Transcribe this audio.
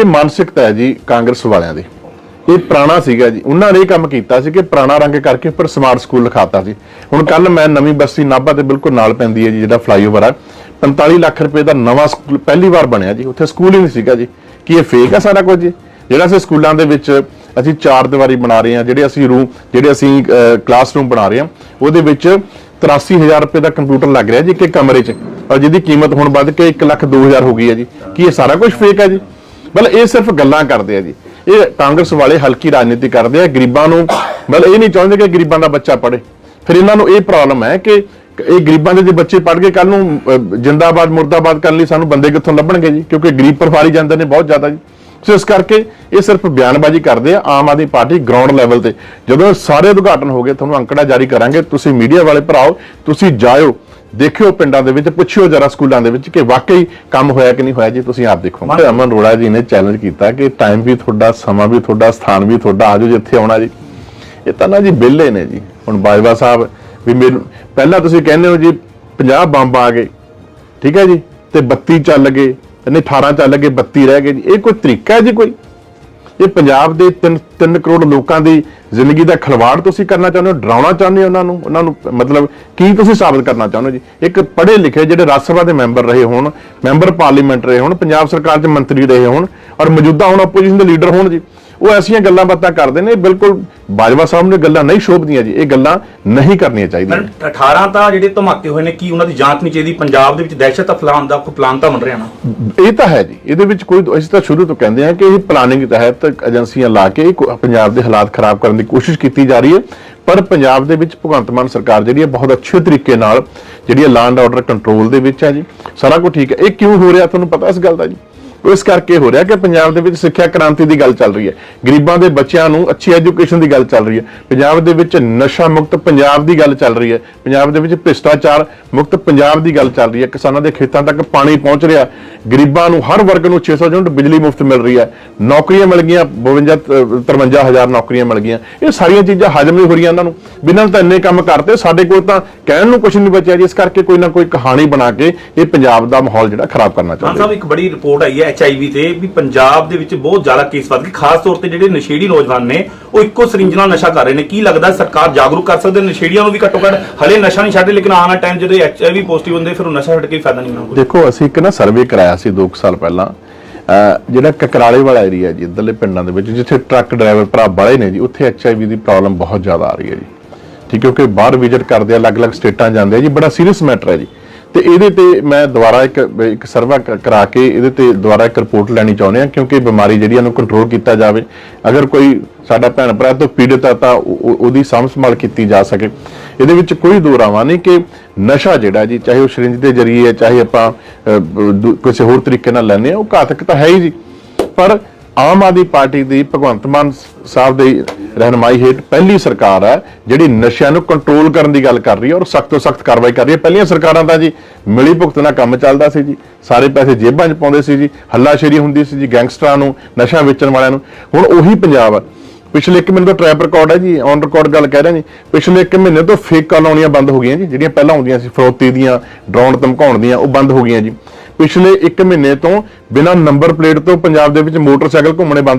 ਇਹ ਮਾਨਸਿਕਤਾ ਹੈ ਜੀ ਕਾਂਗਰਸ ਵਾਲਿਆਂ ਦੀ। ਇਹ ਪੁਰਾਣਾ ਸੀਗਾ ਜੀ। ਉਹਨਾਂ ਨੇ ਇਹ ਕੰਮ ਕੀਤਾ ਸੀ ਕਿ ਪੁਰਾਣਾ ਰੰਗ ਕਰਕੇ ਪਰ ਸਮਾਰਟ ਸਕੂਲ ਲਿਖਾਤਾ ਸੀ। ਹੁਣ ਕੱਲ ਮੈਂ ਨਵੀਂ ਬਸਤੀ ਨਾਭਾ ਤੇ ਬਿਲਕੁਲ ਨਾਲ ਪੈਂਦੀ ਹੈ ਜੀ, ਜਿਹੜਾ ਫਲਾਈਓਵਰ ਆ। 45 ਲੱਖ ਰੁਪਏ ਦਾ ਨਵਾਂ ਸਕੂਲ ਪਹਿਲੀ ਵਾਰ ਬਣਿਆ ਜੀ। ਉੱਥੇ ਸਕੂਲ ਹੀ ਨਹੀਂ ਸੀਗਾ ਜੀ। ਕੀ ਇਹ ਫੇਕ ਆ ਸਾਰਾ ਕੁਝ ਜੀ? ਜਿਹੜਾ ਅਸੀਂ ਸਕੂਲਾਂ ਦੇ ਵਿੱਚ ਅਸੀਂ ਚਾਰ ਦੀਵਾਰੀ ਬਣਾ ਰਹੇ ਹਾਂ, ਜਿਹੜੇ ਅਸੀਂ ਰੂਮ ਜਿਹੜੇ ਅਸੀਂ ਕਲਾਸਰੂਮ ਬਣਾ ਰਹੇ ਹਾਂ, ਉਹਦੇ ਵਿੱਚ 83000 ਰੁਪਏ ਦਾ ਕੰਪਿਊਟਰ ਲੱਗ ਰਿਹਾ ਜੀ ਇੱਕ ਕਮਰੇ 'ਚ। ਔਰ ਜਿਹਦੀ ਕੀਮਤ ਹੁਣ ਵੱਧ ਕੇ 1 ਲੱਖ 2000 ਹੋ ਗਈ ਹੈ ਜੀ। ਕੀ ਇਹ ਸਾਰਾ ਕੁਝ ਫੇਕ ਹੈ ਜੀ? ਮਤਲਬ ਇਹ ਸਿਰਫ ਗੱਲਾਂ ਕਰਦੇ ਆ ਜੀ। ਇਹ ਕਾਂਗਰਸ ਵਾਲੇ ਹਲਕੀ ਰਾਜਨੀਤੀ ਕਰਦੇ ਆ, ਗਰੀਬਾਂ ਨੂੰ ਮਤਲਬ ਇਹ ਨਹੀਂ ਚਾਹੁੰਦੇ ਕਿ ਗਰੀਬਾਂ ਦਾ ਬੱਚਾ ਪੜ੍ਹੇ। ਫਿਰ ਇਹਨਾਂ ਨੂੰ ਇਹ ਪ੍ਰੋਬਲਮ ਹੈ ਕਿ ਇਹ ਗਰੀਬਾਂ ਦੇ ਜੇ ਬੱਚੇ ਪੜ੍ਹ ਕੇ ਕੱਲ ਨੂੰ ਜਿੰਦਾਬਾਦ, ਮੁਰਦਾਬਾਦ ਕਰਨ ਲਈ ਸਾਨੂੰ ਬੰਦੇ ਕਿੱਥੋਂ ਲੱਭਣਗੇ ਜੀ? ਕਿਉਂਕਿ ਗਰੀਬ ਪਰਿਵਾਰੀ ਜਾਂਦੇ ਨੇ ਬਹੁਤ ਜ਼ਿਆਦਾ ਜੀ। ਸੋ ਇਸ ਕਰਕੇ ਇਹ ਸਿਰਫ ਬਿਆਨਬਾਜ਼ੀ ਕਰਦੇ ਆ, Aam Aadmi party ground level ਤੇ। ਜਦੋਂ ਸਾਰੇ ਉਦਘਾਟਨ ਹੋ ਗਏ, ਤੁਹਾਨੂੰ ਅੰਕੜਾ ਜਾਰੀ ਕਰਾਂਗੇ, ਤੁਸੀਂ ਮੀਡੀਆ ਵਾਲੇ ਭਰਾਓ ਤੁਸੀਂ ਜਾਇਓ। ਦੇਖਿਓ ਪਿੰਡਾਂ ਦੇ ਵਿੱਚ ਪੁੱਛਿਓ ਜਰਾ ਸਕੂਲਾਂ ਦੇ ਵਿੱਚ ਕਿ ਵਾਕਈ ਕੰਮ ਹੋਇਆ ਕਿ ਨਹੀਂ ਹੋਇਆ ਜੀ ਤੁਸੀਂ ਆਪ ਦੇਖੋ। ਅਮਨ ਰੋੜਾ ਜੀ ਨੇ ਚੈਲੰਜ ਕੀਤਾ ਕਿ ਟਾਈਮ ਵੀ ਤੁਹਾਡਾ ਸਮਾਂ ਵੀ ਤੁਹਾਡਾ ਸਥਾਨ ਵੀ ਤੁਹਾਡਾ ਆਜੋ ਜਿੱਥੇ ਆਉਣਾ ਜੀ। ਇਹ ਤਾਂ ਨਾ ਜੀ ਬਿੱਲੇ ਨੇ ਜੀ। ਹੁਣ ਬਾਜਵਾ ਸਾਹਿਬ ਵੀ ਮੈਨੂੰ ਪਹਿਲਾਂ ਤੁਸੀਂ ਕਹਿੰਦੇ ਹੋ ਜੀ 50 ਬੰਬ ਆ ਗਏ ਠੀਕ ਹੈ ਜੀ ਤੇ 32 ਚੱਲ ਗਏ ਨਹੀਂ 18 ਚੱਲ ਗਏ 32 ਰਹਿ ਗਏ ਜੀ। ਇਹ ਕੋਈ ਤਰੀਕਾ ਹੈ ਜੀ ਕੋਈ? ਇਹ ਪੰਜਾਬ ਦੇ 3 3 ਕਰੋੜ ਲੋਕਾਂ ਦੀ ਜ਼ਿੰਦਗੀ ਦਾ ਖਿਲਵਾੜ ਤੁਸੀਂ ਕਰਨਾ ਚਾਹੁੰਦੇ ਹੋ, ਡਰਾਉਣਾ ਚਾਹੁੰਦੇ ਹੋ ਉਹਨਾਂ ਨੂੰ ਉਹਨਾਂ ਨੂੰ ਮਤਲਬ ਕੀ ਤੁਸੀਂ ਸਾਬਤ ਕਰਨਾ ਚਾਹੁੰਦੇ ਹੋ ਜੀ? ਇੱਕ ਪੜ੍ਹੇ ਲਿਖੇ ਜਿਹੜੇ ਰਾਜ ਸਭਾ ਦੇ ਮੈਂਬਰ ਰਹੇ ਹੋਣ, ਮੈਂਬਰ ਪਾਰਲੀਮੈਂਟ ਰਹੇ ਹੋਣ, ਪੰਜਾਬ ਸਰਕਾਰ 'ਚ ਮੰਤਰੀ ਰਹੇ ਹੋਣ ਔਰ ਮੌਜੂਦਾ ਹੁਣ ਆਪੋਜੀਸ਼ਨ ਦੇ ਲੀਡਰ ਹੋਣ ਜੀ। ਉਹ ਐਸੀਆਂ ਗੱਲਾਂ ਬਾਤਾਂ ਕਰਦੇ ਨੇ ਬਿਲਕੁਲ ਬਾਜਵਾ ਸਾਹਿਬ ਨੂੰ ਗੱਲਾਂ ਨਹੀਂ ਸ਼ੋਭਦੀਆਂ ਜੀ ਇਹ ਗੱਲਾਂ ਨਹੀਂ ਕਰਨੀਆਂ ਚਾਹੀਦੀਆਂ ਪਰ 18 ਤਾਂ ਜਿਹੜੇ ਧਮਾਕੇ ਹੋਏ ਨੇ ਕੀ ਉਹਨਾਂ ਦੀ ਜਾਂਚ ਨਹੀਂ ਚਾਹੀਦੀ? ਪੰਜਾਬ ਦੇ ਵਿੱਚ ਦਹਿਸ਼ਤ ਫੈਲਾਉਣ ਦਾ ਕੋਈ ਪਲਾਨ ਤਾਂ ਬਣ ਰਿਹਾ ਨਾ? ਇਹ ਤਾਂ ਹੈ ਜੀ ਇਹਦੇ ਵਿੱਚ ਕੋਈ ਅਸੀਂ ਤਾਂ ਸ਼ੁਰੂ ਤੋਂ ਕਹਿੰਦੇ ਹਾਂ ਕਿ ਇਹ ਪਲਾਨਿੰਗ ਤਹਿਤ ਏਜੰਸੀਆਂ ਲਾ ਕੇ ਕੋ- ਪੰਜਾਬ ਦੇ ਹਾਲਾਤ ਖਰਾਬ ਕਰਨ ਦੀ ਕੋਸ਼ਿਸ਼ ਕੀਤੀ ਜਾ ਰਹੀ ਹੈ। ਪਰ ਪੰਜਾਬ ਦੇ ਵਿੱਚ ਭਗਵੰਤ ਮਾਨ ਸਰਕਾਰ ਜਿਹੜੀ ਹੈ ਬਹੁਤ ਅੱਛੇ ਤਰੀਕੇ ਨਾਲ ਜਿਹੜੀ ਹੈ ਲਾਂਡ ਆਰਡਰ ਕੰਟਰੋਲ ਦੇ ਵਿੱਚ ਹੈ ਜੀ। ਸਾਰਾ ਕੁਝ ਠੀਕ ਹੈ। ਇਹ ਕਿਉਂ ਹੋ ਰਿਹਾ ਤੁਹਾਨੂੰ ਪਤਾ ਇਸ ਗੱਲ ਦਾ ਜੀ? ਉਹ ਇਸ ਕਰਕੇ ਹੋ ਰਿਹਾ ਕਿ ਪੰਜਾਬ ਦੇ ਵਿੱਚ ਸਿੱਖਿਆ ਕ੍ਰਾਂਤੀ ਦੀ ਗੱਲ ਚੱਲ ਰਹੀ ਹੈ। ਗਰੀਬਾਂ ਦੇ ਬੱਚਿਆਂ ਨੂੰ ਅੱਛੀ ਐਜੂਕੇਸ਼ਨ ਦੀ ਗੱਲ ਚੱਲ ਰਹੀ ਹੈ। ਪੰਜਾਬ ਦੇ ਵਿੱਚ ਨਸ਼ਾ ਮੁਕਤ ਪੰਜਾਬ ਦੀ ਗੱਲ ਚੱਲ ਰਹੀ ਹੈ। ਪੰਜਾਬ ਦੇ ਵਿੱਚ ਭ੍ਰਿਸ਼ਟਾਚਾਰ ਮੁਕਤ ਪੰਜਾਬ ਦੀ ਗੱਲ ਚੱਲ ਰਹੀ ਹੈ। ਕਿਸਾਨਾਂ ਦੇ ਖੇਤਾਂ ਤੱਕ ਪਾਣੀ ਪਹੁੰਚ ਰਿਹਾ। ਗਰੀਬਾਂ ਨੂੰ ਹਰ ਵਰਗ ਨੂੰ 600 ਯੂਨਿਟ ਬਿਜਲੀ ਮੁਫਤ ਮਿਲ ਰਹੀ ਹੈ। ਨੌਕਰੀਆਂ ਮਿਲ ਗਈਆਂ 52 ਅਹ 53000 ਨੌਕਰੀਆਂ ਮਿਲ ਗਈਆਂ। ਇਹ ਸਾਰੀਆਂ ਚੀਜ਼ਾਂ ਹਜਮ ਨਹੀਂ ਹੋ ਰਹੀਆਂ ਇਹਨਾਂ ਨੂੰ। ਬਿਨਾਂ ਤਾਂ ਇੰਨੇ ਕੰਮ ਕਰਤੇ, ਸਾਡੇ ਕੋਲ ਤਾਂ ਕਹਿਣ ਨੂੰ ਕੁਝ ਨਹੀਂ ਬਚਿਆ ਜੀ। ਇਸ ਕਰਕੇ ਕੋਈ ਨਾ ਕੋਈ ਕਹਾਣੀ ਬਣਾ ਕੇ ਇਹ ਪੰਜਾਬ ਦਾ ਮਾਹੌਲ ਜਿਹੜਾ ਖਰਾਬ ਕਰਨਾ ਮਾਨ ਚਾਹੁੰਦੇ ਸਾਹਿਬ, ਇੱਕ ਬੜੀ ਰਿਪੋਰਟ ਆਈ ਹੈ ਐਚਆਈਵੀ ਤੇ ਵੀ ਪੰਜਾਬ ਦੇ ਵਿੱਚ ਬਹੁਤ ਜ਼ਿਆਦਾ ਕੇਸ ਵੱਧ ਗਏ। ਖਾਸ ਤੌਰ ਤੇ ਜਿਹੜੇ ਨਸ਼ੇੜੀ ਨੌਜਵਾਨ ਨੇ, ਉਹ ਇੱਕੋ ਸਰਿੰਜ ਨਾਲ ਨਸ਼ਾ ਕਰ ਰਹੇ ਨੇ। ਕੀ ਲੱਗਦਾ ਸਰਕਾਰ ਜਾਗਰੂਕ ਕਰ ਸਕਦੇ ਨਸ਼ੇੜੀਆਂ ਨੂੰ ਵੀ ਘੱਟੋ ਘੱਟ ਹਲੇ ਨਸ਼ਾ ਨਹੀਂ ਛੱਡਦੇ, ਲੇਕਿਨ ਆਉਣ ਵਾਲਾ ਟਾਈਮ ਜਦੋਂ ਐਚਆਈਵੀ ਪੋਜ਼ਿਟਿਵ ਹੁੰਦੇ, ਫਿਰ ਉਹ ਨਸ਼ਾ ਛੱਡ ਕੇ ਫਾਇਦਾ ਨਹੀਂ ਹੋਣਾ ਦੇਖੋ, ਅਸੀਂ ਇੱਕ ਨਾ ਸਰਵੇ ਕਰਾਇਆ ਸੀ 2 ਸਾਲ ਪਹਿਲਾਂ। ਜਿਹੜਾ ਕਕਰਾਲੇ ਵਾਲਾ ਏਰੀਆ ਜੀ, ਇੱਧਰਲੇ ਪਿੰਡਾਂ ਦੇ ਵਿੱਚ, ਜਿੱਥੇ ਟਰੱਕ ਡਰਾਈਵਰ ਭਰਾ ਬੜੇ ਨੇ ਜੀ, ਉੱਥੇ ਐਚਆਈਵੀ ਦੀ ਪ੍ਰੋਬਲਮ ਬਹੁਤ ਜ਼ਿਆਦਾ ਆ ਰਹੀ ਹੈ ਜੀ। ਠੀਕ ਹੈ, ਕਿਉਂਕਿ ਬਾਹਰ ਵਿਜ਼ਿਟ ਕਰਦੇ ਆ, ਅਲੱਗ-ਅਲੱਗ ਸਟੇਟਾਂ ਜਾਂਦੇ ਆ ਜੀ। ਬੜਾ ਸੀਰੀਅਸ ਮੈਟਰ ਹੈ ਜੀ। ਤੇ ਇਹਦੇ ਤੇ ਮੈਂ ਦੁਬਾਰਾ ਇੱਕ ਇੱਕ ਸਰਵਾ ਕਰਾ ਕੇ ਇਹਦੇ ਤੇ ਦੁਬਾਰਾ ਇੱਕ ਰਿਪੋਰਟ ਲੈਣੀ ਚਾਹੁੰਦੇ ਆ ਕਿਉਂਕਿ ਬਿਮਾਰੀ ਜਿਹੜੀ ਇਹਨੂੰ ਕੰਟਰੋਲ ਕੀਤਾ ਜਾਵੇ। ਅਗਰ ਕੋਈ ਸਾਡਾ ਭੈਣ ਭਰਾ ਤੋਂ ਪੀੜਤ ਆ, ਤਾਂ ਉਹ- ਉਹਦੀ ਸਾਂਭ ਸੰਭਾਲ ਕੀਤੀ ਜਾ ਸਕੇ। ਇਹਦੇ ਵਿੱਚ ਕੋਈ ਦੋ ਰਾਵਾਂ ਨਹੀਂ ਕਿ ਨਸ਼ਾ ਜਿਹੜਾ ਜੀ, ਚਾਹੇ ਉਹ ਸ਼ਰਿੰਜ ਦੇ ਜ਼ਰੀਏ ਹੈ, ਚਾਹੇ ਆਪਾਂ ਦੂ- ਕਿਸੇ ਹੋਰ ਤਰੀਕੇ ਨਾਲ ਲੈਂਦੇ ਆ ਉਹ ਘਾਤਕ ਤਾਂ ਹੈ ਹੀ ਜੀ। ਪਰ ਆਮ ਆਦਮੀ ਪਾਰਟੀ ਦੀ ਭਗਵੰਤ ਮਾਨ ਸਾਹਿਬ ਦੇ ਰਹਿਨਮਾਈ ਹੇਠ ਪਹਿਲੀ ਸਰਕਾਰ ਹੈ, ਜਿਹੜੀ ਨਸ਼ਿਆਂ ਨੂੰ ਕੰਟਰੋਲ ਕਰਨ ਦੀ ਗੱਲ ਕਰ ਰਹੀ ਹੈ ਔਰ ਸਖਤ ਤੋਂ ਸਖਤ ਕਾਰਵਾਈ ਕਰ ਰਹੀ ਹੈ। ਪਹਿਲੀਆਂ ਸਰਕਾਰਾਂ ਤਾਂ ਜੀ ਮਿਲੀ ਭੁਗਤ ਨਾਲ ਕੰਮ ਚੱਲਦਾ ਸੀ ਜੀ। ਸਾਰੇ ਪੈਸੇ ਜੇਬਾਂ 'ਚ ਪਾਉਂਦੇ ਸੀ ਜੀ, ਹੱਲਾਸ਼ੇਰੀ ਹੁੰਦੀ ਸੀ ਜੀ ਗੈਂਗਸਟਰਾਂ ਨੂੰ, ਨਸ਼ਾ ਵੇਚਣ ਵਾਲਿਆਂ ਨੂੰ। ਹੁਣ ਉਹੀ ਪੰਜਾਬ ਹੈ। ਪਿਛਲੇ 1 ਮਹੀਨੇ ਤੋਂ ਟ੍ਰੈਪ ਰਿਕਾਰਡ ਹੈ ਜੀ ਔਨ ਰਿਕਾਰਡ ਗੱਲ ਕਹਿ ਰਹੇ ਜੀ। ਪਿਛਲੇ 1 ਮਹੀਨੇ ਤੋਂ ਫੇਕ ਕਾਲ ਆਉਣੀਆਂ ਬੰਦ ਹੋ ਗਈਆਂ ਜੀ, ਜਿਹੜੀਆਂ ਪਹਿਲਾਂ ਆਉਂਦੀਆਂ ਸੀ। ਫਰੋਤੀ ਦੀਆਂ, ਡਰਾਉਣ, ਧਮਕਾਉਣ ਦੀਆਂ, ਉਹ ਬੰਦ ਹੋ ਗਈਆਂ ਜੀ। ਪਿਛਲੇ 1 ਮਹੀਨੇ ਤੋਂ ਬਿਨਾਂ ਨੰਬਰ ਪਲੇਟ ਤੋਂ ਪੰਜਾਬ ਦੇ ਵਿੱਚ ਮੋਟਰਸਾਈਕਲ ਘੁੰਮਣੇ ਬੰਦ